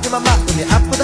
lazima macho ni hapo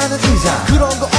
좋아하는 의사 그런 거